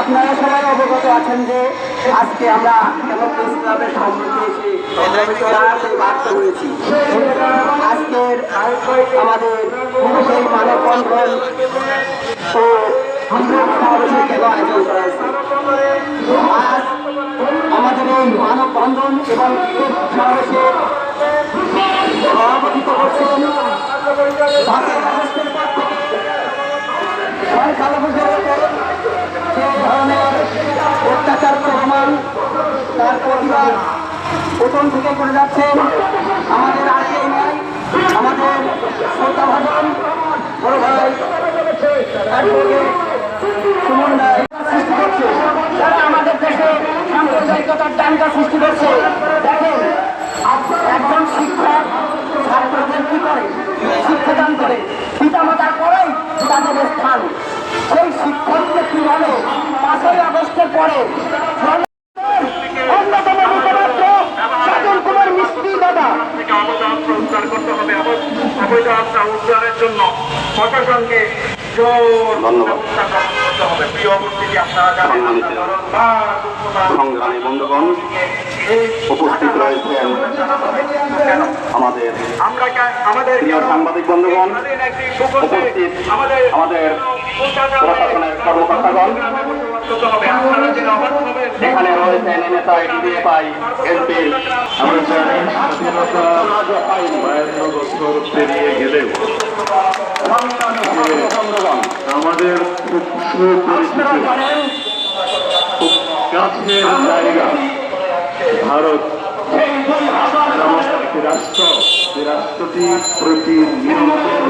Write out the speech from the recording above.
আপনারা সবাই অবগত আছেন যে আজকে আমরা কেমন প্রেস ক্লাবের সম্মুখে এসে দাঁড়াতে বাধ্য আজকের আমাদের সেই মানববন্ধন ও কেন আয়োজন করা হয়েছে। আজ আমাদের এই মানববন্ধন এবং বিক্ষোভ সমাবেশে সভাপতিত্ব করছেন প্রথম থেকে করে যাচ্ছেন আমাদের আর আমাদের শ্রদ্ধা ভাজন, বড় ভাই দেশে সাম্প্রদায়িকতার ডাঙ্গা সৃষ্টি করছে। দেখেন, একজন শিক্ষক ছাত্রদের কি করে? শিক্ষাদান করে। পিতামাতার পরেই তাদের স্থান। সেই শিক্ষককে কীভাবে পাঁচই আগস্টের পরে অবৈধ উদ্ধারের জন্য প্রশাসনকে সংগ্রামী বন্ধুগণ এই উপস্থিত রয়েছেন আমাদের আমাদের প্রিয় সাংবাদিক বন্ধুগণ উপস্থিত আমাদের প্রশাসনের কর্মকর্তাগণ এখানে রয়েছেন এনএসআই ডিবিএফআই এমপি বছর পেরিয়ে গেলেও আমাদের খুব সুপরিচিত খুব কাছের জায়গা ভারত রাষ্ট্র, যে রাষ্ট্রটি প্রতি নিরন্তর